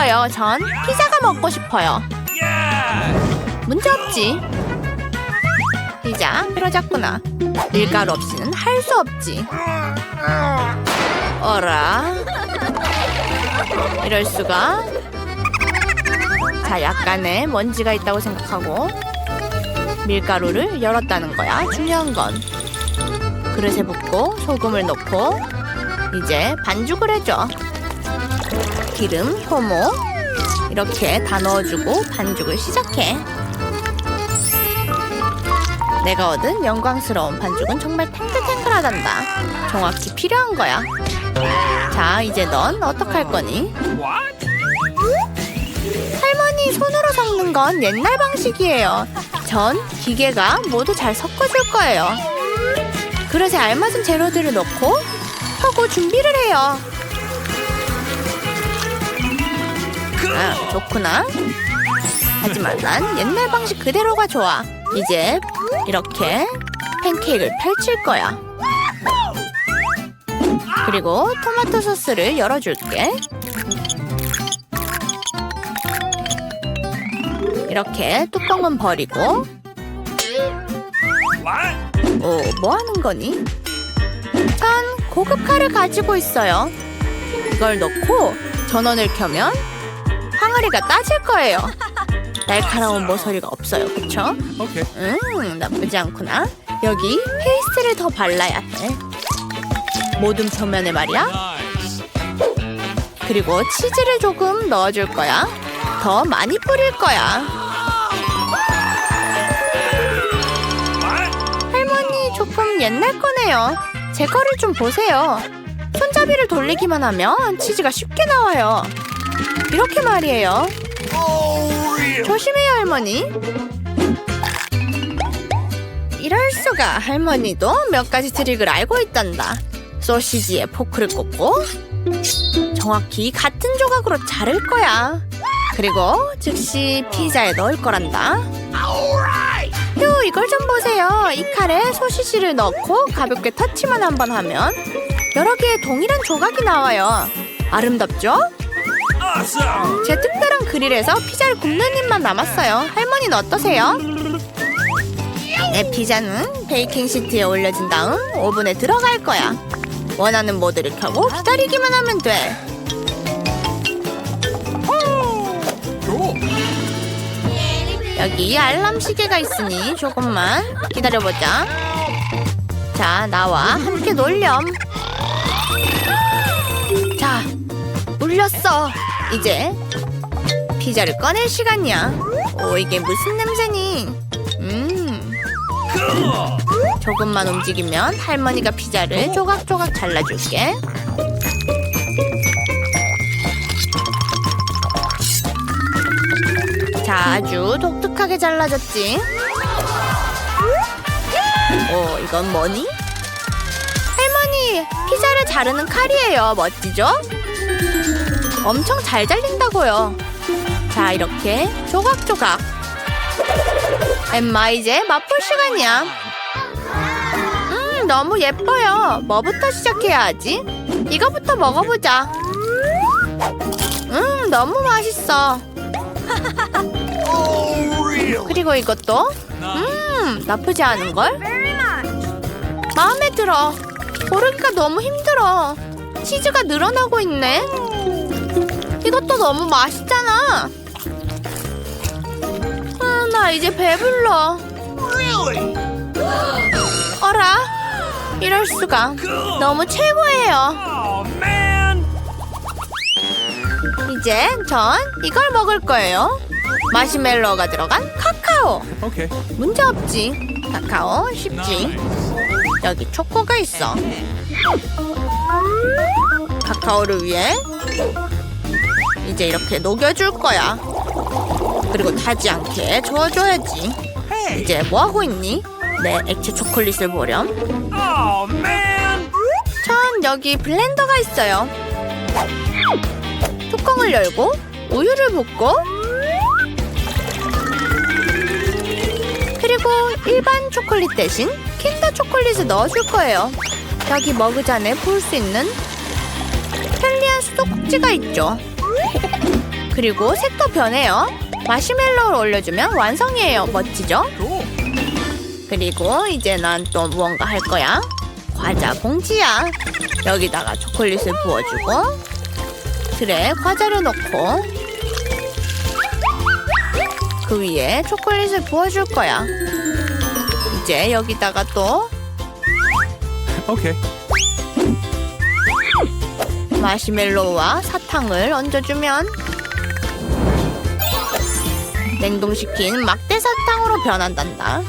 없어요. 전 피자가 먹고 싶어요. 문제 없지. 피자 필요잡구나. 밀가루 없이는 할 수 없지. 어라. 이럴 수가. 자, 약간의 먼지가 있다고 생각하고 밀가루를 열었다는 거야. 중요한 건. 그릇에 붓고 소금을 넣고 이제 반죽을 해줘. 기름, 효모 이렇게 다 넣어주고 반죽을 시작해. 내가 얻은 영광스러운 반죽은 정말 탱글탱글하단다. 정확히 필요한 거야. 자, 이제 넌 어떡할 거니? 할머니 손으로 섞는 건 옛날 방식이에요. 전 기계가 모두 잘 섞어줄 거예요. 그릇에 알맞은 재료들을 넣고 하고 준비를 해요. 아, 좋구나. 하지만 난 옛날 방식 그대로가 좋아. 이제 이렇게 팬케이크를 펼칠 거야. 그리고 토마토 소스를 열어줄게. 이렇게 뚜껑은 버리고 오, 뭐 하는 거니? 전 고급 칼을 가지고 있어요. 이걸 넣고 전원을 켜면 항아리가 따질 거예요. 날카로운 모서리가 없어요, 그쵸? Okay. 음, 나쁘지 않구나. 여기 페이스트를 더 발라야 해. 모든 표면에 말이야. 그리고 치즈를 조금 넣어줄 거야. 더 많이 뿌릴 거야. 할머니 조금 옛날 거네요. 제 거를 좀 보세요. 손잡이를 돌리기만 하면 치즈가 쉽게 나와요. 이렇게 말이에요. 조심해요, 할머니. 이럴 수가 할머니도 몇 가지 트릭을 알고 있단다. 소시지에 포크를 꽂고 정확히 같은 조각으로 자를 거야. 그리고 즉시 피자에 넣을 거란다. 휴, 이걸 좀 보세요. 이 칼에 소시지를 넣고 가볍게 터치만 한 번 하면 여러 개의 동일한 조각이 나와요. 아름답죠? 제 특별한 그릴에서 피자를 굽는 일만 남았어요. 할머니는 어떠세요? 내 피자는 베이킹 시트에 올려진 다음 오븐에 들어갈 거야. 원하는 모드를 켜고 기다리기만 하면 돼. 여기 알람 시계가 있으니 조금만 기다려보자. 자, 나와 함께 놀렴. 자, 울렸어. 이제 피자를 꺼낼 시간이야. 오, 이게 무슨 냄새니? 음. 조금만 움직이면 할머니가 피자를 조각조각 잘라줄게. 자, 아주 독특하게 잘라졌지? 오, 이건 뭐니? 할머니, 피자를 자르는 칼이에요. 멋지죠? 엄청 잘 잘린다고요. 자, 이렇게 조각조각. 엠마, 이제 맛볼 시간이야. 음, 너무 예뻐요. 뭐부터 시작해야 하지? 이거부터 먹어보자. 음, 너무 맛있어. 그리고 이것도. 음, 나쁘지 않은걸? 마음에 들어. 고르기가 너무 힘들어. 치즈가 늘어나고 있네. 이것도 너무 맛있잖아. 아, 나 이제 배불러. 어라? 이럴 수가. 너무 최고예요. 이제 전 이걸 먹을 거예요. 마시멜로가 들어간 카카오. 문제 없지. 카카오 쉽지. 여기 초코가 있어. 카카오를 위해 이제 이렇게 녹여줄 거야. 그리고 타지 않게 저어줘야지. 이제 뭐 하고 있니? 내 액체 초콜릿을 보렴. Oh. 전 여기 블렌더가 있어요. 뚜껑을 열고 우유를 붓고 그리고 일반 초콜릿 대신 킨더 초콜릿을 넣어줄 거예요. 여기 머그잔에 부을 수 있는 편리한 수도꼭지가 있죠. 그리고 색도 변해요. 마시멜로우를 올려주면 완성이에요. 멋지죠? 그리고 이제 난 또 무언가 할 거야. 과자 봉지야. 여기다가 초콜릿을 부어주고 틀에 과자를 넣고 그 위에 초콜릿을 부어줄 거야. 이제 여기다가 또 Okay. 마시멜로우와 사탕을 얹어주면 냉동시킨 막대 사탕으로 변한단다.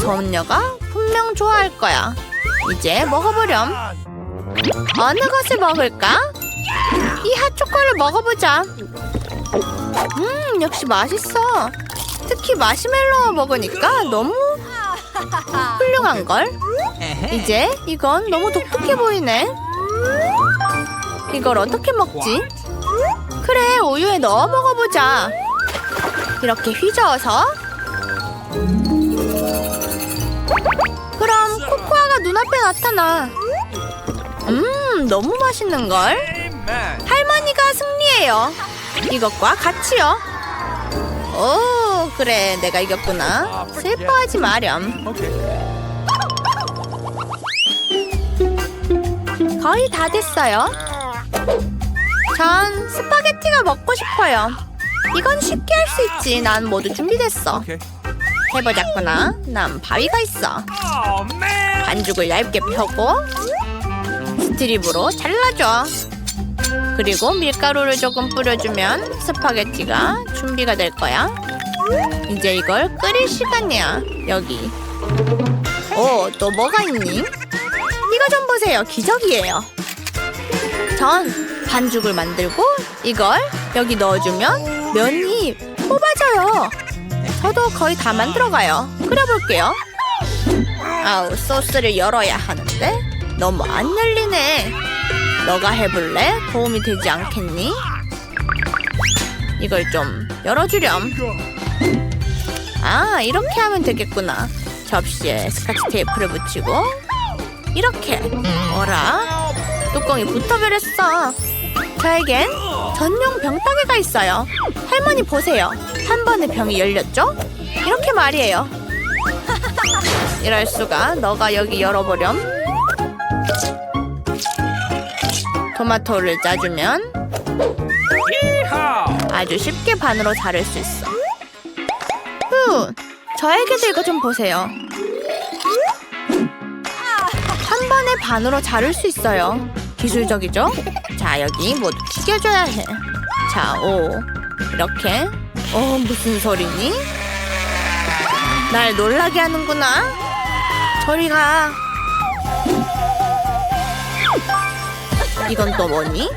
소녀가 분명 좋아할 거야. 이제 먹어보렴. 어느 것을 먹을까? 이 핫초코를 먹어보자. 음, 역시 맛있어. 특히 마시멜로우 먹으니까 너무 훌륭한걸? 이제 이건 너무 독특해 보이네. 이걸 어떻게 먹지? 그래, 우유에 넣어 먹어보자. 이렇게 휘저어서. 그럼 코코아가 눈앞에 나타나. 음, 너무 맛있는걸? 할머니가 승리해요. 이것과 같이요. 오, 그래, 내가 이겼구나. 슬퍼하지 마렴. 거의 다 됐어요. 전 스파게티가 먹고 싶어요. 이건 쉽게 할 수 있지. 난 모두 준비됐어. 해보자꾸나. 난 바위가 있어. Oh. 반죽을 얇게 펴고 스트립으로 잘라줘. 그리고 밀가루를 조금 뿌려주면 스파게티가 준비가 될 거야. 이제 이걸 끓일 시간이야. 여기. 오, 또 뭐가 있니? 이거 좀 보세요. 기적이에요. 전 반죽을 만들고 이걸 여기 넣어주면 면이 뽑아져요. 저도 거의 다 만들어가요. 끓여볼게요. 아우 소스를 열어야 하는데 너무 안 열리네. 너가 해볼래? 도움이 되지 않겠니? 이걸 좀 열어주렴. 아 이렇게 하면 되겠구나. 접시에 스카치 테이프를 붙이고 이렇게 어라 뚜껑이 붙어버렸어. 저에겐 전용 병따개가 있어요. 할머니 보세요. 한 번에 병이 열렸죠? 이렇게 말이에요. 이럴 수가. 너가 여기 열어보렴. 토마토를 짜주면. 아주 쉽게 반으로 자를 수 있어. 후, 저에게도 이거 좀 보세요. 한 번에 반으로 자를 수 있어요. 기술적이죠? 자, 여기 모두 튀겨줘야 해. 자, 오. 이렇게. 어, 무슨 소리니? 날 놀라게 하는구나. 저리 가. 이건 또 뭐니?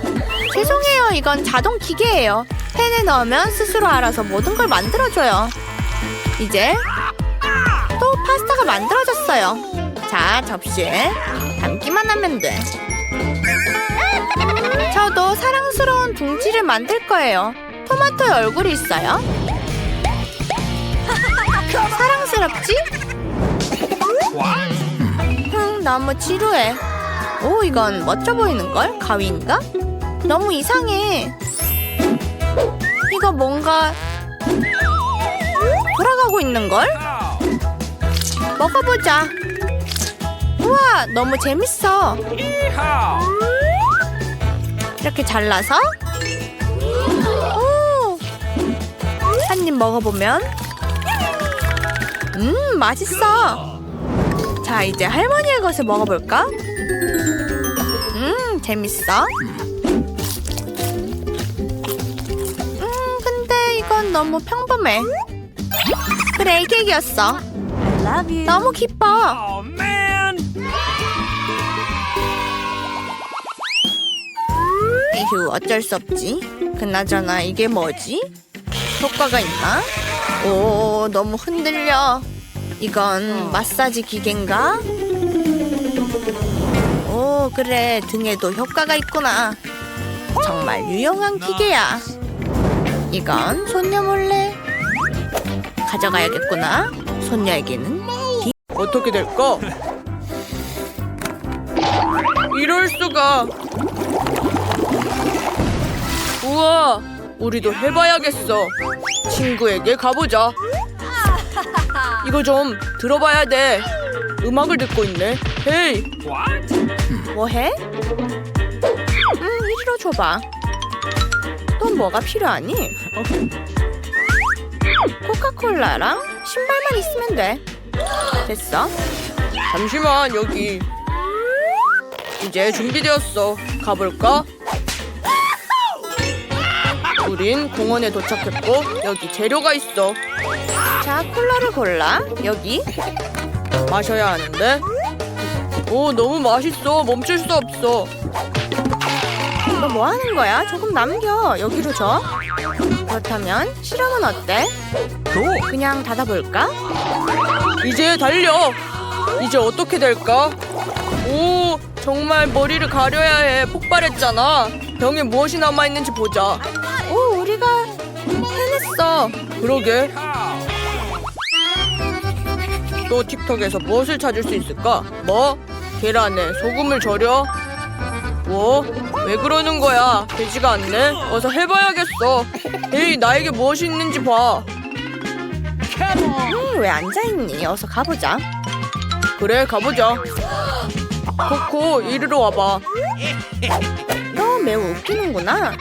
죄송해요. 이건 자동 기계예요. 팬에 넣으면 스스로 알아서 모든 걸 만들어줘요. 이제 또 파스타가 만들어졌어요. 자, 접시에 담기만 하면 돼. 저도 사랑스러운 둥지를 만들 거예요. 토마토의 얼굴이 있어요. 사랑스럽지? 흥, 너무 지루해. 오, 이건 멋져 보이는걸? 가위인가? 너무 이상해. 이거 뭔가 돌아가고 있는걸? 먹어보자. 우와, 너무 재밌어. 이렇게 잘라서. 오! 한입 먹어보면. 음 맛있어. 자 이제 할머니의 것을 먹어볼까? 음 재밌어. 음 근데 이건 너무 평범해. 그래 케이크였어. 너무 기뻐 에휴 어쩔 수 없지. 그나저나 이게 뭐지? 효과가 있나? 오 너무 흔들려. 이건 마사지 기계인가? 오 그래. 등에도 효과가 있구나. 정말 유용한 기계야. 이건 손녀 몰래. 가져가야겠구나. 손녀에게는 어떻게 될까? 이럴 수가 우와 우리도 해봐야겠어. 친구에게 가보자. 이거 좀 들어봐야 돼. 음악을 듣고 있네. 헤이? 뭐해? 음, 이리로 줘봐. 또 뭐가 필요하니? 코카콜라랑 신발만 있으면 돼. 됐어. 잠시만 여기. 이제 준비되었어. 가볼까? 우린 공원에 도착했고 여기 재료가 있어. 자, 콜라를 골라. 여기. 마셔야 하는데. 오 너무 맛있어. 멈출 수 없어. 너 뭐 하는 거야? 조금 남겨. 여기로 줘. 그렇다면 실험은 어때? Cool. 그냥 닫아볼까? 이제 달려. 이제 어떻게 될까? 오 정말 머리를 가려야 해. 폭발했잖아. 병에 무엇이 남아 있는지 보자. 오, 우리가 해냈어. 그러게. 또 틱톡에서 무엇을 찾을 수 있을까? 뭐? 계란에 소금을 절여? 뭐? 왜 그러는 거야? 되지가 않네? 어서 해봐야겠어. 에이, 나에게 무엇이 있는지 봐. 음, 왜 앉아있니? 어서 가보자. 그래, 가보자. 코코, 이리로 와봐. 너 매우 웃기는구나.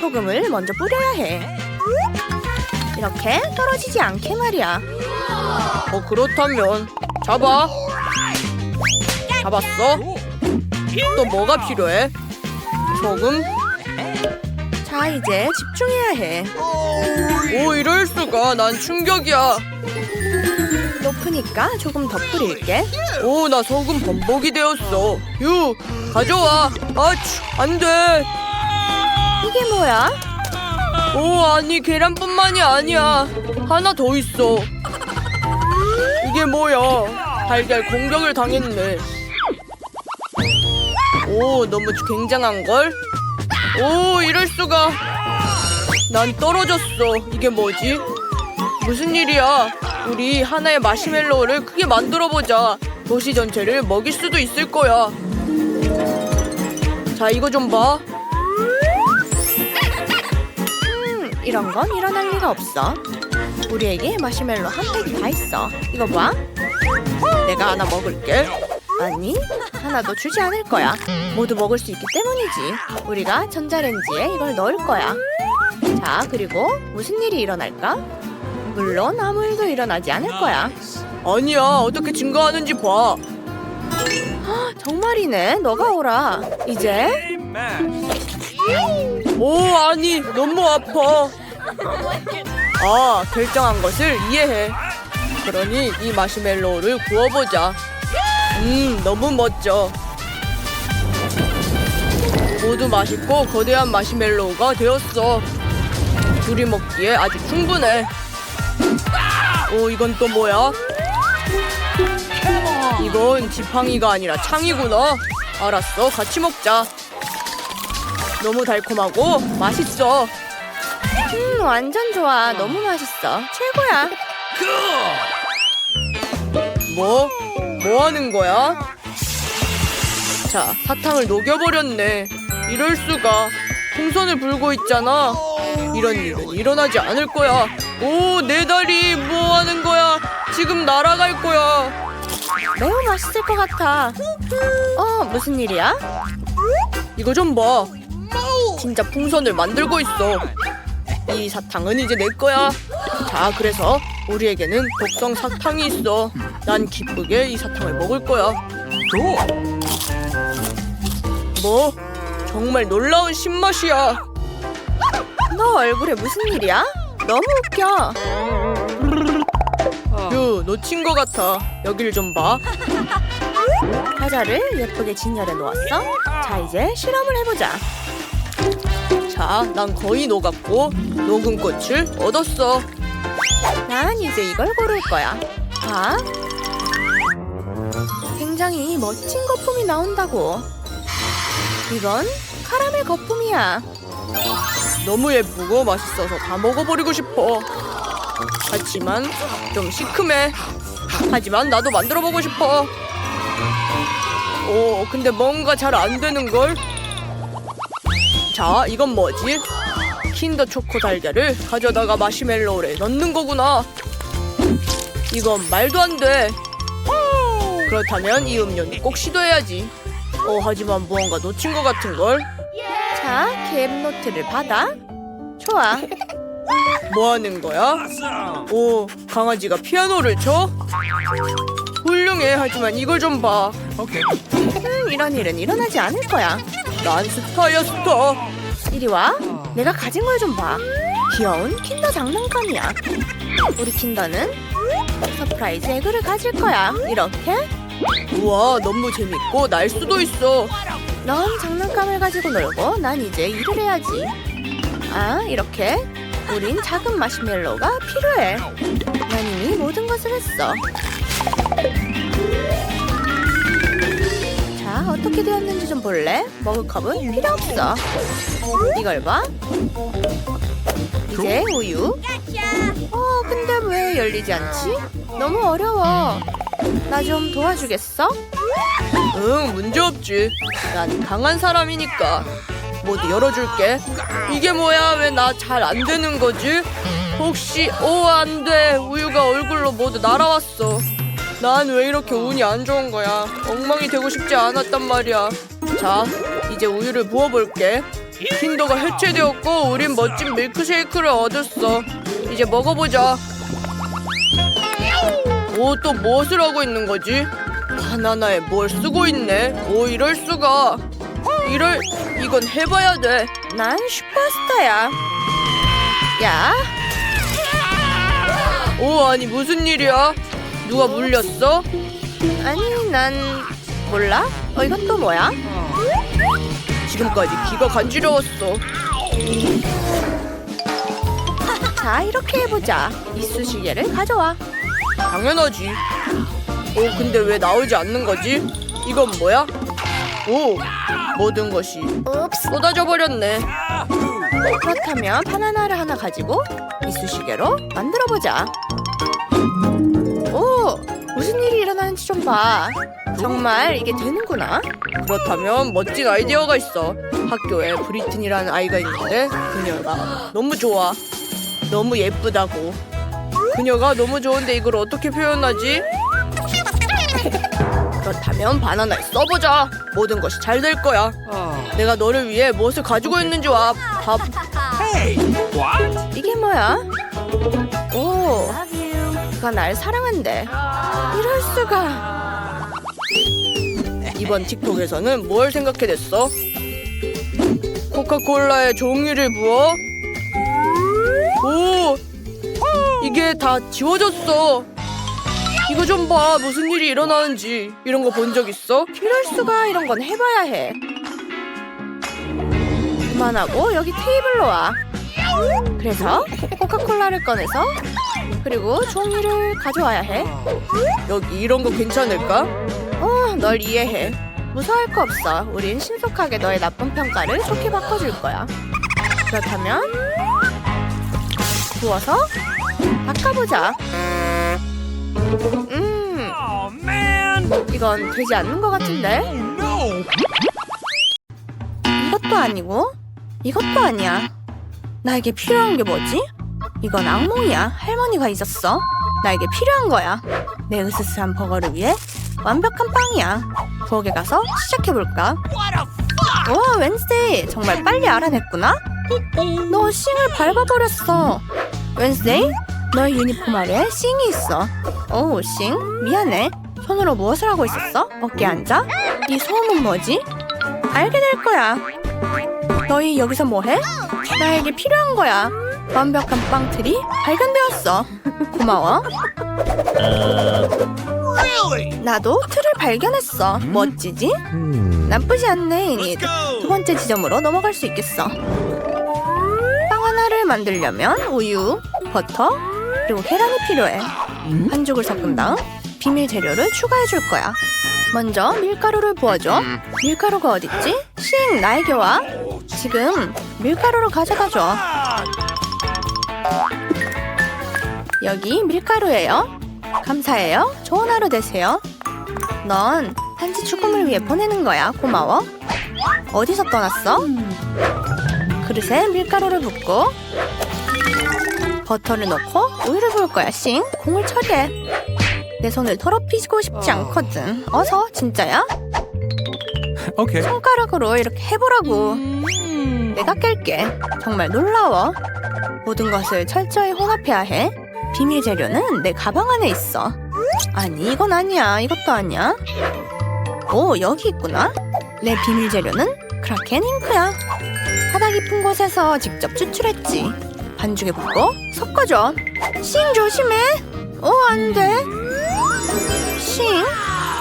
소금을 먼저 뿌려야 해. 이렇게 떨어지지 않게 말이야. 어, 그렇다면. 잡아. 잡았어? 또 뭐가 필요해? 소금? 자, 이제 집중해야 해. 오, 이럴 수가. 난 충격이야. 높으니까 조금 더 뿌릴게. 오, 나 소금 범벅이 되었어. 유, 가져와. 아치, 안 돼. 이게 뭐야? 오, 아니, 계란뿐만이 아니야. 하나 더 있어. 이게 뭐야? 달걀 공격을 당했네. 오, 너무 굉장한걸? 오, 이럴 수가. 난 떨어졌어. 이게 뭐지? 무슨 일이야? 우리 하나의 마시멜로우를 크게 만들어 보자. 도시 전체를 먹일 수도 있을 거야. 자, 이거 좀 봐. 이런 건 일어날 리가 없어. 우리에게 마시멜로 한 팩이 다 있어. 이거 봐. 내가 하나 먹을게. 아니, 하나도 주지 않을 거야. 모두 먹을 수 있기 때문이지. 우리가 전자레인지에 이걸 넣을 거야. 자, 그리고 무슨 일이 일어날까? 물론 아무 일도 일어나지 않을 거야. 아니야, 어떻게 증가하는지 봐. 정말이네. 너가 오라. 이제. 오, 아니, 너무 아파. 아, 결정한 것을 이해해. 그러니 이 마시멜로우를 구워보자. 음, 너무 멋져. 모두 맛있고 거대한 마시멜로우가 되었어. 둘이 먹기에 아주 충분해. 오, 이건 또 뭐야? 이건 지팡이가 아니라 창이구나. 알았어, 같이 먹자. 너무 달콤하고 맛있어. 음, 완전 좋아. 너무 맛있어. 최고야. 뭐? 뭐 하는 거야? 자, 사탕을 녹여버렸네. 이럴 수가. 풍선을 불고 있잖아. 이런 일은 일어나지 않을 거야. 오, 내 다리 뭐 하는 거야? 지금 날아갈 거야. 매우 맛있을 것 같아. 어, 무슨 일이야? 이거 좀 봐. 진짜 풍선을 만들고 있어. 이 사탕은 이제 내 거야. 자, 그래서 우리에게는 독성 사탕이 있어. 난 기쁘게 이 사탕을 먹을 거야. 뭐? 정말 놀라운 신맛이야. 너 얼굴에 무슨 일이야? 너무 웃겨. 유, 놓친 것 같아. 여길 좀 봐. 과자를 예쁘게 진열해 놓았어. 자, 이제 실험을 해보자. 자, 난 거의 녹았고 녹은 꽃을 얻었어. 난 이제 이걸 고를 거야. 봐. 굉장히 멋진 거품이 나온다고. 이건 카라멜 거품이야. 너무 예쁘고 맛있어서 다 먹어버리고 싶어. 하지만 좀 시큼해. 하지만 나도 만들어 보고 싶어. 오, 근데 뭔가 잘 안 되는 걸. 자, 이건 뭐지? 킨더 초코 달걀을 가져다가 마시멜로우에 넣는 거구나. 이건 말도 안 돼. 그렇다면 이 음료는 꼭 시도해야지. 어, 하지만 무언가 놓친 것 같은 걸. 자, 캡 노트를 받아. 좋아. 뭐 하는 거야? 오, 강아지가 피아노를 쳐? 훌륭해. 하지만 이걸 좀 봐. Okay. 음, 이런 일은 일어나지 않을 거야. 난 스타야 스타. 이리 와. 내가 가진 걸 좀 봐. 귀여운 킨더 장난감이야. 우리 킨더는 서프라이즈 에그를 가질 거야. 이렇게 우와, 너무 재밌고 날 수도 있어. 넌 장난감을 가지고 놀고 난 이제 일을 해야지. 아, 이렇게 우린 작은 마시멜로가 필요해. 난 이미 모든 것을 했어. 자, 어떻게 되었는지 좀 볼래? 먹을 컵은 필요 없어. 이걸 봐. 이제 우유. 어, 근데 왜 열리지 않지? 너무 어려워. 나 좀 도와주겠어? 응, 문제 없지. 난 강한 사람이니까. 모두 열어줄게. 이게 뭐야? 왜 나 잘 안 되는 거지? 혹시 오, 안 돼. 우유가 얼굴로 모두 날아왔어. 난 왜 이렇게 운이 안 좋은 거야? 엉망이 되고 싶지 않았단 말이야. 자, 이제 우유를 부어볼게. 킨더가 해체되었고, 우린 멋진 밀크쉐이크를 얻었어. 이제 먹어보자. 오, 또 무엇을 하고 있는 거지? 바나나에 뭘 쓰고 있네. 오, 이럴 수가. 이럴, 이건 해봐야 돼. 난 슈퍼스타야. 야, 오, 아니 무슨 일이야? 누가 물렸어? 아니 난 몰라. 어 이건 또 뭐야? 지금까지 귀가 간지러웠어. 자 이렇게 해보자. 이쑤시개를 가져와. 당연하지. 오, 근데 왜 나오지 않는 거지? 이건 뭐야? 오, 모든 것이 쏟아져 버렸네. 그렇다면 바나나를 하나 가지고 이쑤시개로 만들어 보자. 일어나는지 좀 봐. 정말 이게 되는구나. 그렇다면 멋진 아이디어가 있어. 학교에 브리튼이라는 아이가 있는데 그녀가 너무 좋아. 너무 예쁘다고. 그녀가 너무 좋은데 이걸 어떻게 표현하지? 그렇다면 바나나에 써보자. 모든 것이 잘 될 거야. Oh. 내가 너를 위해 무엇을 가지고 있는지 와. 밥. Hey. What? 이게 뭐야? 오, 그가 날 사랑한대. 이럴 수가. 이번 틱톡에서는 뭘 생각해냈어? 코카콜라에 종이를 부어? 오! 이게 다 지워졌어. 이거 좀 봐. 무슨 일이 일어나는지. 이런 거 본 적 있어? 이럴 수가 이런 건 해봐야 해. 그만하고 여기 테이블로 와. 그래서 코카콜라를 꺼내서 그리고 종이를 가져와야 해. 여기 이런 거 괜찮을까? 어, 널 이해해. 무서워할 거 없어. 우린 신속하게 너의 나쁜 평가를 좋게 바꿔줄 거야. 그렇다면 부어서 바꿔보자. 음, Oh. 이건 되지 않는 것 같은데. No. 이것도 아니고 이것도 아니야. 나에게 필요한 게 뭐지? 이건 악몽이야. 할머니가 잊었어. 나에게 필요한 거야. 내 으스스한 버거를 위해 완벽한 빵이야. 부엌에 가서 시작해볼까? 와, 웬스데이. 정말 빨리 알아냈구나? 너 싱을 밟아버렸어. 웬스데이, 너의 유니폼 아래 싱이 있어. 오, 싱. 미안해. 손으로 무엇을 하고 있었어? 어깨 앉아? 이 소음은 뭐지? 알게 될 거야. 너희 여기서 뭐해? 나에게 필요한 거야. 완벽한 빵틀이 발견되었어. 고마워. 나도 틀을 발견했어. 멋지지? 나쁘지 않네, go. 두 번째 지점으로 넘어갈 수 있겠어. 빵 하나를 만들려면 우유, 버터, 그리고 계란이 필요해. 반죽을 섞은 다음 비밀 재료를 추가해 줄 거야. 먼저 밀가루를 부어줘. 밀가루가 어딨지? 싱, 나에게 와. 지금 밀가루를 가져가줘. 여기 밀가루예요. 감사해요. 좋은 하루 되세요. 넌 한지 죽음을 위해 보내는 거야. 고마워. 어디서 떠났어? 그릇에 밀가루를 붓고 버터를 넣고 우유를 부을 거야. 싱 공을 처리해. 내 손을 더럽히고 싶지 않거든. 어서 진짜야? Okay. 손가락으로 이렇게 해보라고. 내가 깰게. 정말 놀라워. 모든 것을 철저히 혼합해야 해. 비밀 재료는 내 가방 안에 있어. 아니, 이건 아니야. 이것도 아니야. 오, 여기 있구나. 내 비밀 재료는 크라켄 잉크야. 바다 깊은 곳에서 직접 추출했지. 반죽에 붓고 섞어줘. 싱 조심해. 오, 안 돼. 싱,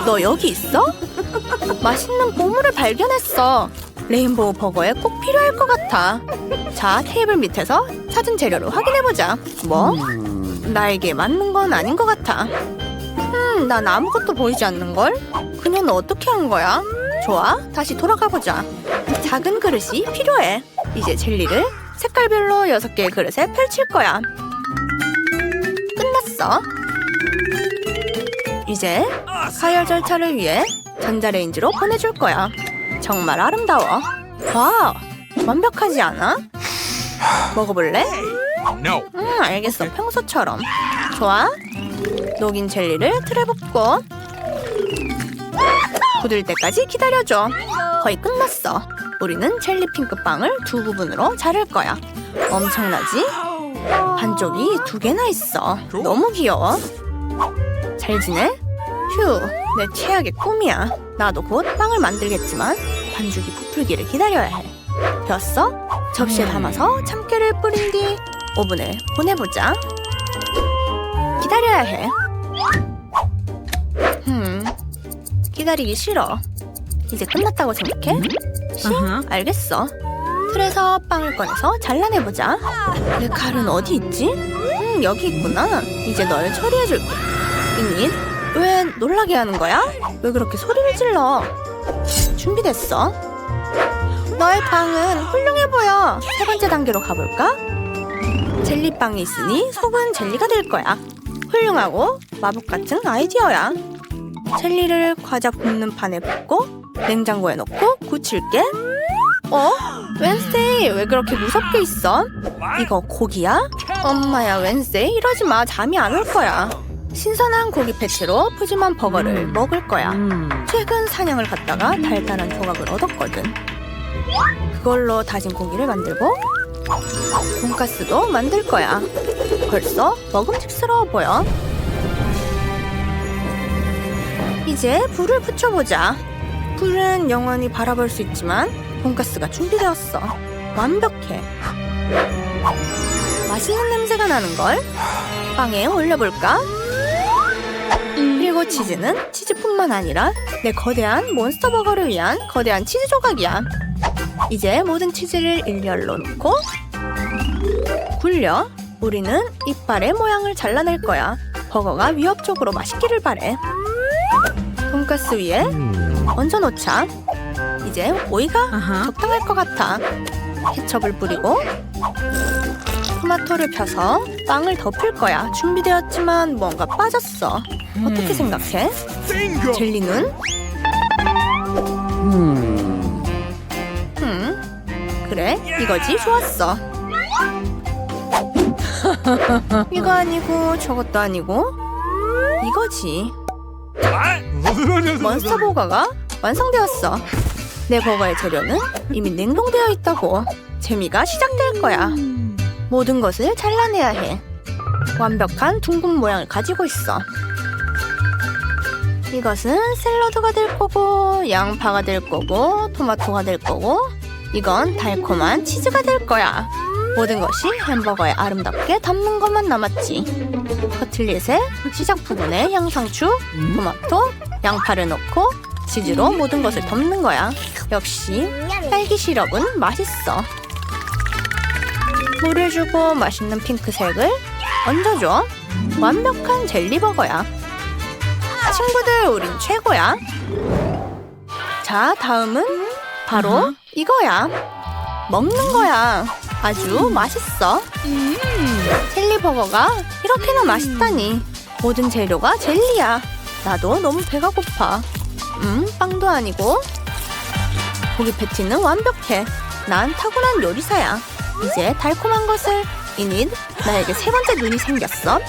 너 여기 있어? 맛있는 보물을 발견했어. 레인보우 버거에 꼭 필요할 것 같아. 자, 테이블 밑에서 찾은 재료를 확인해보자. 뭐? 나에게 맞는 건 아닌 것 같아. 음, 난 아무것도 보이지 않는걸? 그녀는 어떻게 한 거야? 좋아, 다시 돌아가보자. 작은 그릇이 필요해. 이제 젤리를 색깔별로 6개의 그릇에 펼칠 거야. 끝났어. 이제 가열 절차를 위해 전자레인지로 보내줄 거야. 정말 아름다워. 와, 완벽하지 않아? 먹어볼래? 음, 알겠어. 평소처럼. 좋아. 녹인 젤리를 틀에 붓고 굳을 때까지 기다려줘. 거의 끝났어. 우리는 젤리 핑크 빵을 두 부분으로 자를 거야. 엄청나지? 반쪽이 두 개나 있어. 너무 귀여워. 잘 지내? 휴, 내 최악의 꿈이야. 나도 곧 빵을 만들겠지만 반죽이 부풀기를 기다려야 해. 되었어? 접시에 담아서 참깨를 뿌린 뒤 오븐에 보내보자. 기다려야 해. 흠, 기다리기 싫어. 이제 끝났다고 생각해? 싱, 알겠어. 틀에서 빵을 꺼내서 잘라내보자. 내 칼은 어디 있지? 음, 여기 있구나. 이제 널 처리해줄게. 잉잇, 왜 놀라게 하는 거야? 왜 그렇게 소리를 질러? 준비됐어. 너의 빵은 훌륭해 보여. 세 번째 단계로 가볼까? 젤리빵이 있으니 속은 젤리가 될 거야. 훌륭하고 마법 같은 아이디어야. 젤리를 과자 굽는 판에 붓고 냉장고에 넣고 굳힐게. 어? 웬스데이 왜 그렇게 무섭게 있어? 이거 고기야? 엄마야 웬스데이 이러지 마 잠이 안 올 거야. 신선한 고기 패치로 푸짐한 버거를 먹을 거야. 최근 사냥을 갔다가 달달한 조각을 얻었거든. 그걸로 다진 고기를 만들고 돈가스도 만들 거야. 벌써 먹음직스러워 보여. 이제 불을 붙여보자. 불은 영원히 바라볼 수 있지만 돈가스가 준비되었어. 완벽해. 맛있는 냄새가 나는 걸. 빵에 올려볼까? 그리고 치즈는 치즈뿐만 아니라 내 거대한 몬스터 버거를 위한 거대한 치즈 조각이야. 이제 모든 치즈를 일렬로 넣고 굴려. 우리는 이빨의 모양을 잘라낼 거야. 버거가 위협적으로 맛있기를 바래. 돈가스 위에 얹어놓자. 이제 오이가 적당할 것 같아. 케첩을 뿌리고 토마토를 펴서 빵을 덮을 거야. 준비되었지만 뭔가 빠졌어. 어떻게 생각해? Bingo. 젤리는? 음, 그래, 이거지 좋았어. 이거 아니고 저것도 아니고 이거지. 몬스터 버거가 완성되었어. 내 버거의 재료는 이미 냉동되어 있다고. 재미가 시작될 거야. 모든 것을 잘라내야 해. 완벽한 둥근 모양을 가지고 있어. 이것은 샐러드가 될 거고, 양파가 될 거고, 토마토가 될 거고, 이건 달콤한 치즈가 될 거야. 모든 것이 햄버거에 아름답게 담는 것만 남았지. 커틀릿의 시작 부분에 양상추, 토마토, 양파를 넣고 치즈로 모든 것을 덮는 거야. 역시 딸기 시럽은 맛있어. 물을 주고 맛있는 핑크색을 얹어줘. 완벽한 젤리버거야. 친구들, 우린 최고야. 자, 다음은 바로 이거야. 먹는 거야. 아주 맛있어. 젤리버거가 이렇게나 맛있다니. 모든 재료가 젤리야. 나도 너무 배가 고파. 음, 빵도 아니고. 고기 패티는 완벽해. 난 타고난 요리사야. 이제 달콤한 것을 이닛 나에게 세 번째 눈이 생겼어.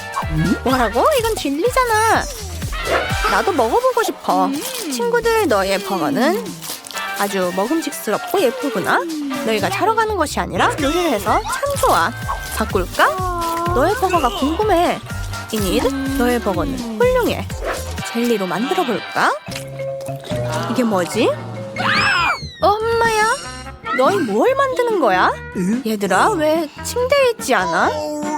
뭐라고? 이건 진리잖아. 나도 먹어보고 싶어. 친구들 너의 버거는 아주 먹음직스럽고 예쁘구나. 너희가 자러 가는 것이 아니라 요리를 해서 참 좋아. 바꿀까? 너의 버거가 궁금해. 이닛 너의 버거는 훌륭해. 젤리로 만들어 볼까? 이게 뭐지? 너희 뭘 만드는 거야? 얘들아 왜 침대에 있지 않아?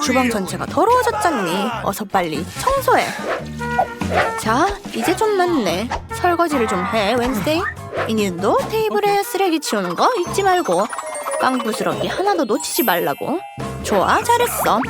주방 전체가 더러워졌잖니. 어서 빨리 청소해. 자, 이제 좀 낫네. 설거지를 좀 해, 웬스데이. 이니도 테이블에 쓰레기 치우는 거 잊지 말고. 빵 부스러기 하나도 놓치지 말라고. 좋아, 잘했어.